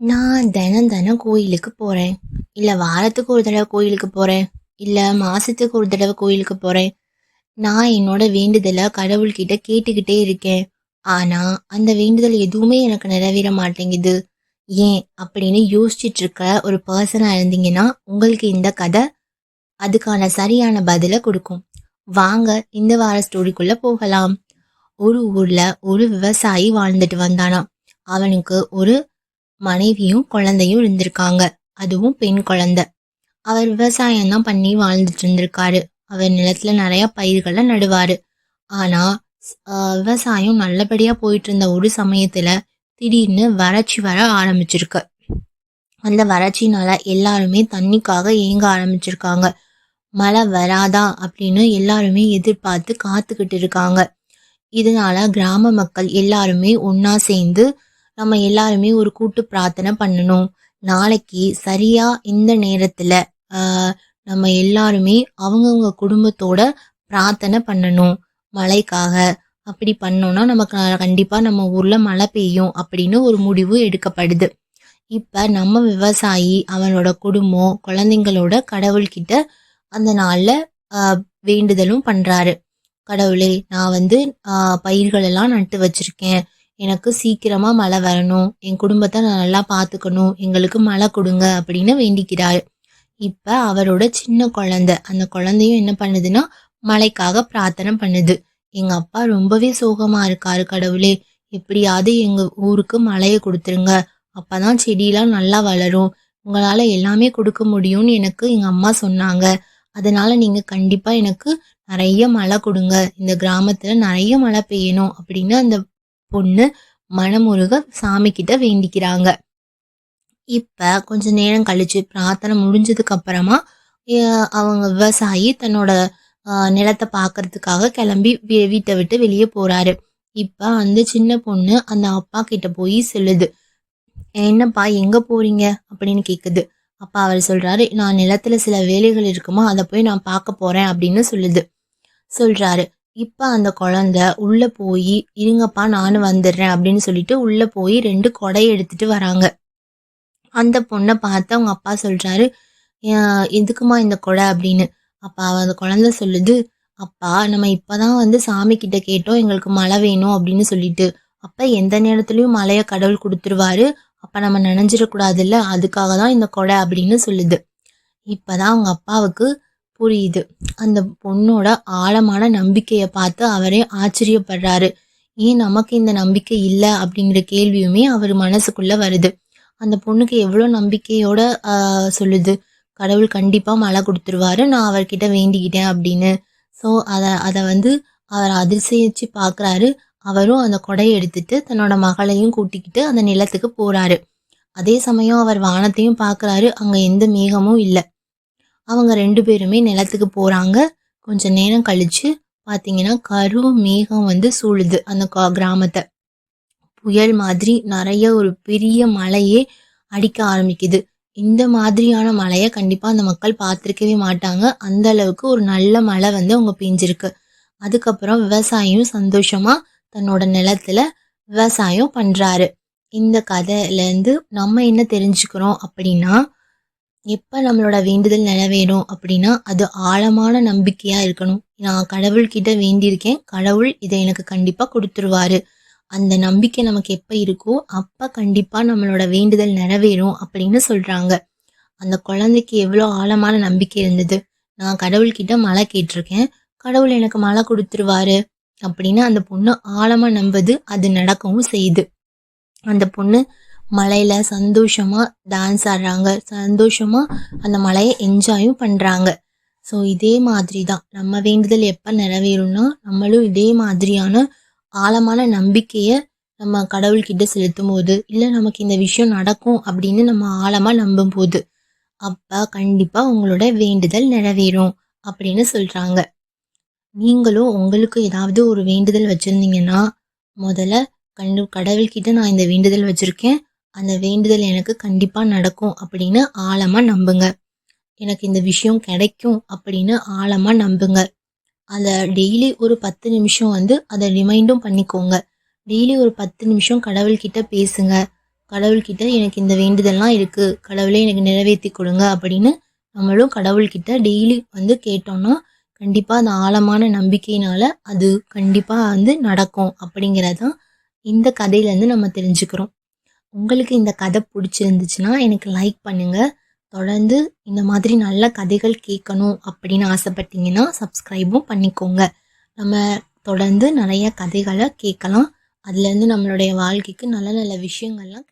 நான் தினம் தினம் கோயிலுக்கு போகிறேன் இல்லை வாரத்துக்கு ஒரு தடவை கோயிலுக்கு போகிறேன் இல்லை மாதத்துக்கு ஒரு தடவை கோயிலுக்கு போகிறேன் நான் என்னோட வேண்டுதலை கடவுள்கிட்ட கேட்டுக்கிட்டே இருக்கேன். ஆனால் அந்த வேண்டுதல் எதுவுமே எனக்கு நிறைவேற மாட்டேங்குது. ஏன் அப்படின்னு யோசிச்சுட்டு இருக்க ஒரு பர்சனாக இருந்தீங்கன்னா உங்களுக்கு இந்த கதை அதுக்கான சரியான பதிலை கொடுக்கும். வாங்க இந்த வார ஸ்டோரிக்குள்ளே போகலாம். ஒரு ஊரில் ஒரு விவசாயி வாழ்ந்துட்டு வந்தானாம். அவனுக்கு ஒரு மனைவியும் குழந்தையும் இருந்திருக்காங்க. அதுவும் பெண் குழந்தை. அவர் விவசாயம் தான் பண்ணி வாழ்ந்துட்டு இருந்திருக்காரு. அவர் நிலத்துல நிறைய பயிர்களை நடுவாரு. ஆனா விவசாயம் நல்லபடியா போயிட்டு இருந்த ஒரு சமயத்துல திடீர்னு வறட்சி வர ஆரம்பிச்சிருக்கு. அந்த வறட்சினால எல்லாருமே தண்ணிக்காக ஏங்க ஆரம்பிச்சிருக்காங்க. மழை வராதா அப்படின்னு எல்லாருமே எதிர்பார்த்து காத்துக்கிட்டு இருக்காங்க. இதனால கிராம மக்கள் எல்லாருமே ஒன்னா சேர்ந்து நம்ம எல்லாருமே ஒரு கூட்டு பிரார்த்தனை பண்ணணும். நாளைக்கு சரியா இந்த நேரத்துல நம்ம எல்லாருமே அவங்கவுங்க குடும்பத்தோட பிரார்த்தனை பண்ணணும். மழைக்காக அப்படி பண்ணோம்னா நமக்கு கண்டிப்பாக கண்டிப்பா நம்ம ஊர்ல மழை பெய்யும் அப்படின்னு ஒரு முடிவு எடுக்கப்படுது. இப்ப நம்ம விவசாயி அவனோட குடும்பம் குழந்தைங்களோட கடவுள்கிட்ட அந்த நாள்ல வேண்டுதலும் பண்றாரு. கடவுளே நான் வந்து பயிர்களெல்லாம் நட்டு வச்சிருக்கேன். எனக்கு சீக்கிரமா மழை வரணும். என் குடும்பத்தை நான் நல்லா பார்த்துக்கணும் எங்களுக்கு மழை கொடுங்க அப்படின்னு வேண்டிக்கிறாள். இப்ப அவரோட சின்ன குழந்தை அந்த குழந்தையும் என்ன பண்ணுதுன்னா மழைக்காக பிரார்த்தனை பண்ணுது. எங்க அப்பா ரொம்பவே சோகமா இருக்காரு கடவுளே. எப்படியாவது எங்க ஊருக்கு மழையை கொடுத்துருங்க. அப்பதான் செடியெல்லாம் நல்லா வளரும். உங்களால எல்லாமே கொடுக்க முடியும்னு எனக்கு எங்க அம்மா சொன்னாங்க. அதனால நீங்க கண்டிப்பா எனக்கு நிறைய மழை கொடுங்க. இந்த கிராமத்துல நிறைய மழை பெய்யணும் அப்படின்னு அந்த பொண்ணு மனமுருக சாமி கிட்ட வேண்டிக்கிறாங்க. இப்ப கொஞ்ச நேரம் கழிச்சு பிரார்த்தனை முடிஞ்சதுக்கு அப்புறமா அவங்க விவசாயி தன்னோட நிலத்தை பார்க்கறதுக்காக கிளம்பி வீ- வீட்டை விட்டு வெளியே போறாரு. இப்ப அந்த சின்ன பொண்ணு அந்த அப்பா கிட்ட போய் சொல்லுது. என்னப்பா எங்க போறீங்க? அப்படின்னு கேக்குது. அப்பா அவர் சொல்றாரு நான் நிலத்துல சில வேலைகள் இருக்குமா அதை போய் நான் பார்க்க போறேன் அப்படின்னு சொல்லுது. சொல்றாரு. இப்போ அந்த குழந்தை உள்ளே போய் இருங்கப்பா நானும் வந்துடுறேன் அப்படின்னு சொல்லிட்டு உள்ளே போய் ரெண்டு கொடை எடுத்துட்டு வராங்க. அந்த பொண்ணை பார்த்து அவங்க அப்பா சொல்கிறாரு எதுக்குமா இந்த கொடை? அப்படின்னு. அப்பா அந்த குழந்தை சொல்லுது அப்பா நம்ம இப்போதான் வந்து சாமி கிட்ட கேட்டோம் எங்களுக்கு மழை வேணும் அப்படின்னு சொல்லிட்டு. அப்போ எந்த நேரத்துலையும் மழையை கடவுள் கொடுத்துருவாரு. அப்போ நம்ம நினைஞ்சிடக்கூடாதுல்ல அதுக்காக தான் இந்த கொடை அப்படின்னு சொல்லுது. இப்போதான் அவங்க அப்பாவுக்கு புரியுது. அந்த பொண்ணோட ஆழமான நம்பிக்கையை பார்த்து அவரே ஆச்சரியப்படுறாரு. ஏன் நமக்கு இந்த நம்பிக்கை இல்லை? அப்படிங்கிற கேள்வியுமே அவர் மனசுக்குள்ள வருது. அந்த பொண்ணுக்கு எவ்வளோ நம்பிக்கையோட சொல்லுது. கடவுள் கண்டிப்பாக மழை கொடுத்துருவாரு. நான் அவர்கிட்ட வேண்டிக்கிட்டேன் அப்படின்னு. ஸோ அதை அதை வந்து அவர் அதிசயிச்சு பார்க்குறாரு அவரும் அந்த கொடையை எடுத்துட்டு தன்னோட மகளையும் கூட்டிக்கிட்டு அந்த நிலத்துக்கு போகிறாரு அதே சமயம் அவர் வானத்தையும் பார்க்குறாரு அங்கே எந்த மேகமும் இல்லை. அவங்க ரெண்டு பேருமே நிலத்துக்கு போகிறாங்க கொஞ்ச நேரம் கழித்து பார்த்தீங்கன்னா கரு மேகம் வந்து சூழுது அந்த கா- கிராமத்தை. புயல் மாதிரி நிறைய ஒரு பெரிய மழையே அடிக்க ஆரம்பிக்குது. இந்த மாதிரியான மழையை கண்டிப்பாக அந்த மக்கள் பார்த்துருக்கவே மாட்டாங்க. அந்த அளவுக்கு ஒரு நல்ல மழை வந்து அவங்க பெஞ்சிருக்கு. அதுக்கப்புறம் விவசாயியும் சந்தோஷமாக தன்னோட நிலத்துல விவசாயம் பண்ணுறாரு இந்த கதையிலேருந்து நம்ம என்ன தெரிஞ்சுக்கிறோம் அப்படின்னா எப்போ நம்மளோட வேண்டுதல் நிறைவேறும் அப்படின்னா அது ஆழமான நம்பிக்கையாக இருக்கணும். நான் கடவுள்கிட்ட வேண்டியிருக்கேன். கடவுள் இதை எனக்கு கண்டிப்பாக கொடுத்துருவாரு. அந்த நம்பிக்கை நமக்கு எப்போ இருக்கோ அப்போ கண்டிப்பாக நம்மளோட வேண்டுதல் நிறைவேறும் அப்படின்னு சொல்கிறாங்க அந்த குழந்தைக்கு எவ்வளோ ஆழமான நம்பிக்கை இருந்தது. நான் கடவுள்கிட்ட மழை கேட்டிருக்கேன். கடவுள் எனக்கு மழை கொடுத்துருவாரு அப்படின்னு அந்த பொண்ணு ஆழமாக நம்புது. அது நடக்கவும் செய்யுது. அந்த பொண்ணு மலையில சந்தோஷமா டான்ஸ் ஆடுறாங்க. சந்தோஷமா அந்த மலையை என்ஜாயும் பண்றாங்க. ஸோ இதே மாதிரி தான் நம்ம வேண்டுதல் எப்போ நிறைவேறும்னா நம்மளும் இதே மாதிரியான ஆழமான நம்பிக்கையை நம்ம கடவுள்கிட்ட செலுத்தும் போது இல்லை நமக்கு இந்த விஷயம் நடக்கும் அப்படின்னு நம்ம ஆழமாக நம்பும் போது அப்போ கண்டிப்பாக உங்களோட வேண்டுதல் நிறைவேறும் அப்படின்னு சொல்கிறாங்க நீங்களும் உங்களுக்கு ஏதாவது ஒரு வேண்டுதல் வச்சுருந்தீங்கன்னா முதல்ல கண்டு கடவுள்கிட்ட நான் இந்த வேண்டுதல் வச்சுருக்கேன். அந்த வேண்டுதல் எனக்கு கண்டிப்பாக நடக்கும் அப்படின்னு ஆழமாக நம்புங்க. எனக்கு இந்த விஷயம் கிடைக்கும் அப்படின்னு ஆழமாக நம்புங்க. அதை டெய்லி ஒரு பத்து நிமிஷம் வந்து அதை ரிமைண்டும் பண்ணிக்கோங்க. டெய்லி ஒரு பத்து நிமிஷம் கடவுள்கிட்ட பேசுங்க. கடவுள்கிட்ட எனக்கு இந்த வேண்டுதல்லாம் இருக்குது கடவுளே எனக்கு நிறைவேற்றி கொடுங்க அப்படின்னு நம்மளும் கடவுள்கிட்ட டெய்லி வந்து கேட்டோம்னா கண்டிப்பாக அந்த ஆழமான நம்பிக்கையினால் அது கண்டிப்பாக வந்து நடக்கும் அப்படிங்கிறதான் இந்த கதையிலேருந்து நம்ம தெரிஞ்சுக்கிறோம். உங்களுக்கு இந்த கதை பிடிச்சிருந்துச்சுன்னா எனக்கு லைக் பண்ணுங்கள் தொடர்ந்து இந்த மாதிரி நல்ல கதைகள் கேட்கணும் அப்படின்னு ஆசைப்பட்டீங்கன்னா சப்ஸ்கிரைபும் பண்ணிக்கோங்க. நம்ம தொடர்ந்து நிறைய கதைகளை கேட்கலாம். அதுலேருந்து நம்மளுடைய வாழ்க்கைக்கு நல்ல நல்ல விஷயங்கள்லாம்